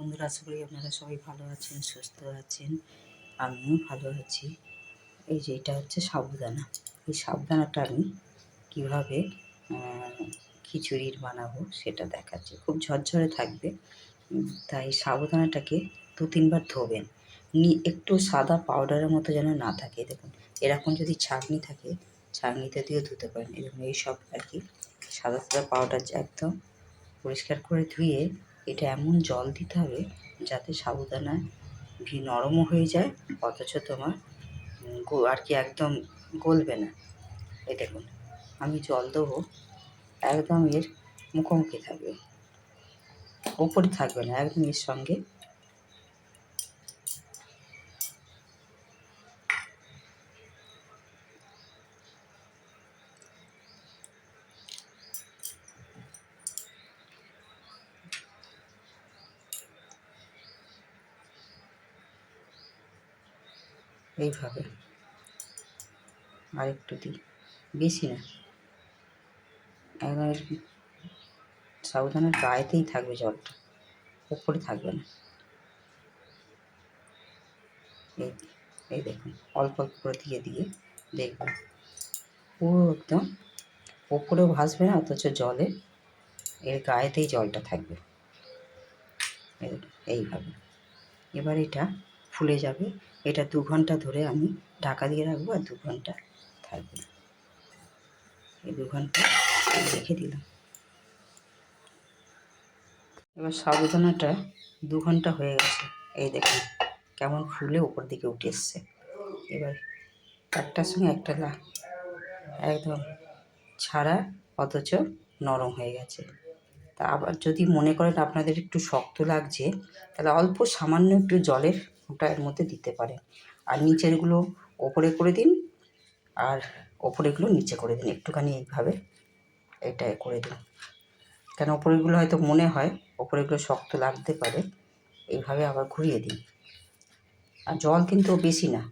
বন্ধুরা, আশা করি আপনারা সবাই ভালো আছেন, সুস্থ আছেন। আমিও ভালো আছি। এই যে এটা হচ্ছে সাবুদানা। এই সাবুদানাটা আমি কীভাবে খিচুড়ির বানাবো সেটা দেখাচ্ছি। খুব ঝরঝরে থাকবে তাই সাবুদানাটাকে দু তিনবার ধোবেন। নি, একটু সাদা পাউডারের মতো যেন না থাকে। দেখুন, এরকম যদি ছাঁকনি থাকে, ছাঁকনিতে দিয়েও ধুতে পারেন। এরকম এইসব আর কি সাদা সাদা পাউডার একদম পরিষ্কার করে ধুয়ে এটা এমন জল দিতে হবে যাতে সাবুদানা নরমও হয়ে যায়, অথচ তোমার আর কি একদম গলবে না। এই দেখুন, আমি জল দেবো, একদম এর মুখোমুখি থাকবে। ওপরে থাকবে না, একদম এর সঙ্গে এইভাবে। আর একটু দিই। বেশি না। একদম এর সাবধানের গায়েতেই থাকবে জলটা। ওপরে থাকবে না। এই এই দেখুন, অল্প অল্প করে দিয়ে দিয়ে দেখবেন পুরো একদম ওপরেও ভাসবে না, অথচ জলে এর গায়েতেই জলটা থাকবে। এইভাবে। এবার এটা ফুলে যাবে। এটা দু ঘণ্টা ধরে আমি ঢাকা দিয়ে রাখব আর দু ঘণ্টা থাকবে। এই দু ঘণ্টা রেখে দিলাম। এবার সাবুদানাটা দু ঘণ্টা হয়ে গেছে। এই দেখুন, কেমন ফুলে উপর দিকে উঠে এসছে। এবার একটার সঙ্গে একটা লা, একদম ছাড়া অথচ নরম হয়ে গেছে। তা আবার যদি মনে করেন আপনাদের একটু শক্ত লাগছে, তাহলে অল্প সামান্য একটু জলের ওটা এর মধ্যে দিতে পারেন আর নিচেরগুলো ওপরে করে দিন, আর ওপরেগুলো নিচে করে দিন। একটুখানি এইভাবে এটা করে দিন। কেন ওপরেগুলো হয়তো মনে হয়, ওপরেগুলো শক্ত লাগতে পারে, এইভাবে আবার ঘুরিয়ে দিন। আর জল কিন্তু বেশি না,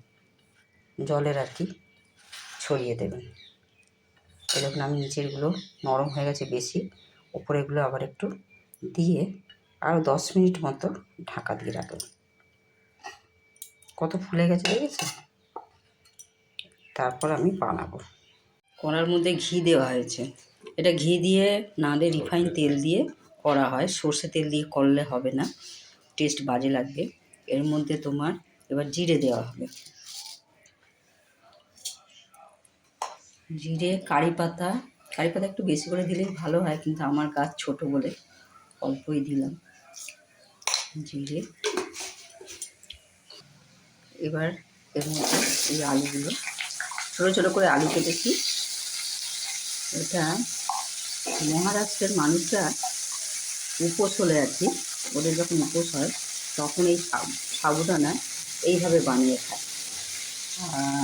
জলের আর কি ছড়িয়ে দেবেন। এরকম আমি নিচেরগুলো নরম হয়ে গেছে বেশি, ওপরেগুলো আবার একটু দিয়ে আরও দশ মিনিট মতো ঢাকা দিয়ে রাখলাম কত ফুলে গেছে দেখেছেন তারপর আমি বানাবো। কড়ার মধ্যে ঘি দেওয়া হয়েছে। এটা ঘি দিয়ে নাহলে রিফাইন তেল দিয়ে করা হয়। সর্ষে তেল দিয়ে করলে হবে না। টেস্ট বাজে লাগবে। এর মধ্যে তোমার এবার জিরে দেওয়া হবে। জিরে কারি পাতা। কারি পাতা একটু বেশি করে দিলেই ভালো হয় কিন্তু আমার গাছ ছোট বলে অল্পই দিলাম। জিরে। এবার এর মধ্যে এই আলুগুলো, ছোটো ছোটো করে আলু কেটেছি। এটা মহারাষ্ট্রের মানুষরা উপোস হলে কি, ওদের যখন উপোস হয়, তখন এই সাবু- সাবুদানা এইভাবে বানিয়ে খায়।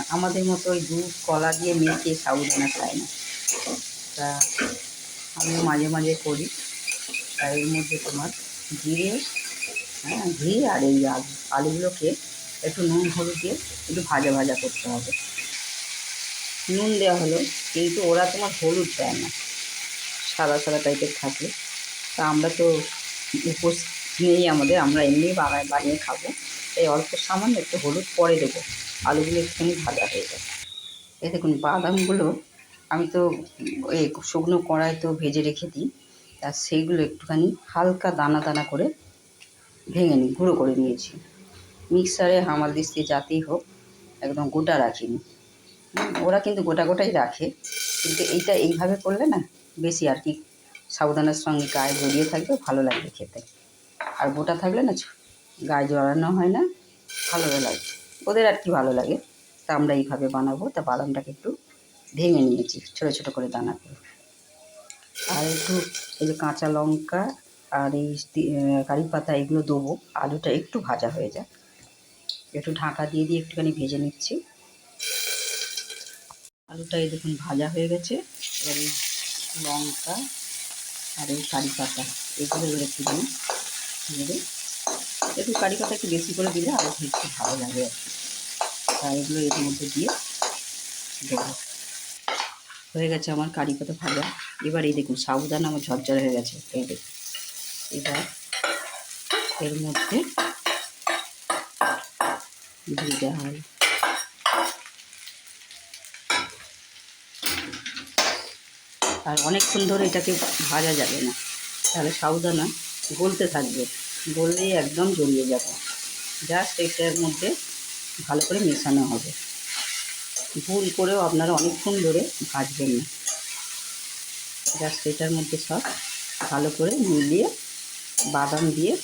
আমাদের মতো ওই দুধ, কলা দিয়ে মেখে সাবুদানা খায় না। তা আমিও মাঝে মাঝে করি। তার এর মধ্যে তোমার জিরে হ্যাঁ ঘি আর এই আলু, আলুগুলোকে একটু নুন হলুদ দিয়ে একটু ভাজা ভাজা করতে হবে। নুন দেওয়া হলো, কিন্তু ওরা তোমার হলুদ দেয় না। সাদা সাদা টাইপের থাকে। তা আমরা তো উপোস নেই আমাদের, আমরা এমনি বানায় বানিয়ে খাব। তাই অল্প সামান্য একটু হলুদ পরে দেবো। আলুগুলো একটুখানি ভাজা হয়ে যাবে। এই দেখুন, বাদামগুলো আমি তো এই শুকনো কড়াই তো ভেজে রেখে দিই। আর সেইগুলো একটুখানি হালকা দানা দানা করে ভেঙে নিই, গুঁড়ো করে নিয়েছি। মিক্সারে হামাল দিস্তি যাতেই হোক, একদম গোটা রাখিনি। ওরা কিন্তু গোটা গোটাই রাখে, কিন্তু এইটা এইভাবে করলে না, বেশি আর কি সাবধানের সঙ্গে গায়ে জড়িয়ে থাকবে, ভালো লাগবে খেতে। আর গোটা থাকলে না গায়ে জড়ানো হয় না ভালো লাগে। ওদের আর কি ভালো লাগে, তা আমরা এইভাবে বানাবো, তা বাদামটাকে একটু ভেঙে নিয়েছি, ছোটো ছোটো করে দানা করে। আর একটু এই যে কাঁচা লঙ্কা আর এই কারি পাতা এগুলো দেবো, আলুটা একটু ভাজা হয়ে যায় একটু ঢাকা দিয়ে দিয়ে একটুখানি ভেজে নিচ্ছি। আলুটা এই দেখুন ভাজা হয়ে গেছে। এবার এই লঙ্কা আর এই কারি পাতা, এগুলো এবার একটু দিন নেড়ে, একটু কারি পাতা একটু বেশি করে দিলে আরও একটু ভালো লাগে আর কি। তা এগুলো এর মধ্যে দিয়ে দেবো। হয়ে গেছে আমার কারি পাতা ভাজা। এবার এই দেখুন সাবুদানা আমার ঝরঝরে হয়ে গেছে। এই দেখুন। এবার এর মধ্যে দিয়ে দেওয়া আর অনেকক্ষণ ধরে এটাকে ভাজা যাবে না। তাহলে সাউদানা গলতে থাকবে। গললেই একদম জড়িয়ে যাবে। জাস্ট এটার মধ্যে ভালো করে মেশানো হবে। ভুল করেও আপনারা অনেকক্ষণ ধরে ভাজবেন না। জাস্ট এটার মধ্যে সব ভালো করে মিলিয়ে বাদাম দিয়ে,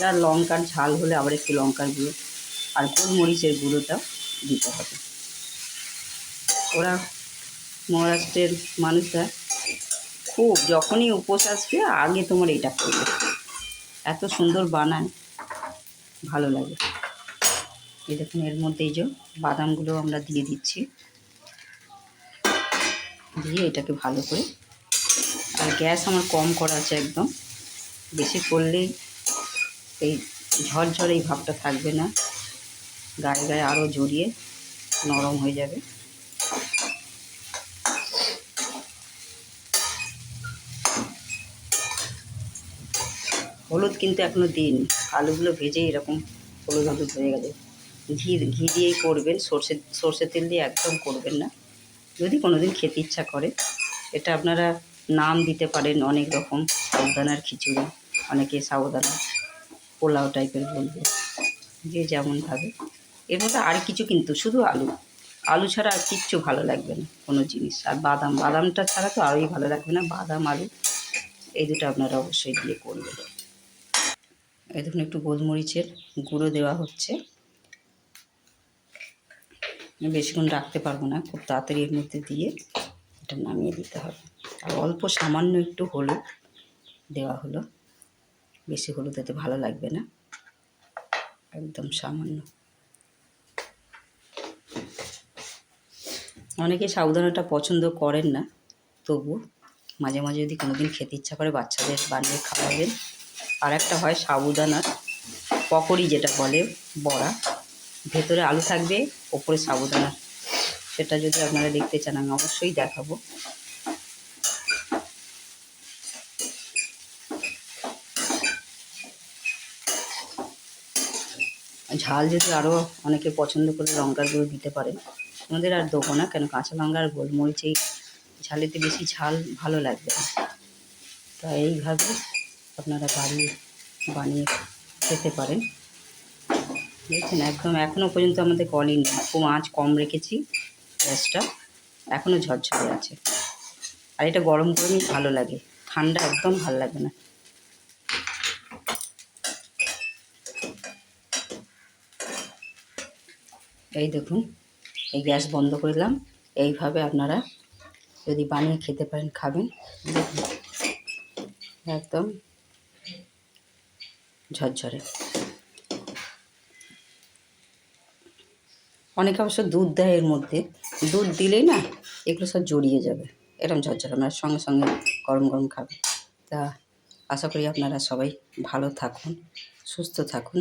যা লঙ্কার ঝাল হলে আবার একটু লঙ্কার গুঁড়ো আর গোলমরিচের গুঁড়োটা দিতে হবে। ওরা মহারাষ্ট্রের মানুষরা খুব যখনই উপোস আসবে, আগে তোমার এটা করবে। এত সুন্দর বানায়, ভালো লাগে। দেখুন, এর মধ্যেই যে বাদামগুলো আমরা দিয়ে দিচ্ছি। দিয়ে এটাকে ভালো করে, আর গ্যাস আমার কম করা আছে একদম। বেশি করলেই এই ঝরঝরে এই ভাবটা থাকবে না। গায়ে গায়ে আরও জড়িয়ে নরম হয়ে যাবে। হলুদ কিন্তু এখনও দিন আলুগুলো ভেজে এরকম হলুদ হলুদ হয়ে গেছে। ঘি ঘি দিয়েই করবেন, সর্ষে সর্ষে তেল দিয়ে একদম করবেন না। যদি কোনো দিন খেতে ইচ্ছা করে, এটা আপনারা নাম দিতে পারেন অনেক রকম সাবুদানার খিচুড়ি, অনেকে সাবুদানা পোলাও টাইপের বলবে, যে যেমন ভাবে। এর মধ্যে আর কিছু কিন্তু, শুধু আলু। আলু ছাড়া আর কিচ্ছু ভালো লাগবে না, কোনো জিনিস। আর বাদাম, বাদামটা ছাড়া তো আরোই ভালো লাগবে না। বাদাম, আলু, এই দুটো আপনারা অবশ্যই দিয়ে করবেন। এই দেখুন, একটু গোলমরিচের গুঁড়ো দেওয়া হচ্ছে। বেশিক্ষণ রাখতে পারব না, খুব তাড়াতাড়ি এর মধ্যে দিয়ে এটা নামিয়ে দিতে হবে। আর অল্প সামান্য একটু হলুদ দেওয়া হলো। বেশি হলুদ এতে ভালো লাগবে না। একদম সামান্য। অনেকে সাবুদানাটা পছন্দ করেন না, তবু মাঝে মাঝে যদি কোনোদিন খেতে ইচ্ছা করে বাচ্চাদের বানিয়ে খাওয়াবেন। আর একটা হয় সাবুদানার পকোড়ি যেটা বলে বড়া। ভেতরে আলু থাকবে, ওপরে সাবুদানা। সেটা যদি আপনারা দেখতে চান, আমি অবশ্যই দেখাবো। ঝাল যদি আরও অনেকে পছন্দ করে লঙ্কার গুঁড়ো দিতে পারেন। আমাদের আর দেবো না, কেন কাঁচা লঙ্কা আর গোলমরিচ এই ঝালেতে বেশি ঝাল ভালো লাগবে না। তা এইভাবে আপনারা বাড়িয়ে বানিয়ে খেতে পারেন। দেখছেন, একদম এখনও পর্যন্ত আমাদের কলিনি খুব আঁচ কম রেখেছি গ্যাসটা এখনও ঝরঝরে আছে। আর এটা গরম গরমই ভালো লাগে, ঠান্ডা একদম ভালো লাগে না। এই দেখুন এই গ্যাস বন্ধ করলাম এইভাবে আপনারা যদি বানিয়ে খেতে পারেন, খাবেন। একদম ঝরঝরে। অনেকে অবশ্য দুধ দেয় এর মধ্যে। দুধ দিলেই না এগুলো সব জড়িয়ে যাবে। এরকম ঝরঝরে। আপনার সঙ্গে সঙ্গে গরম গরম খাবে তা আশা করি আপনারা সবাই ভালো থাকুন, সুস্থ থাকুন।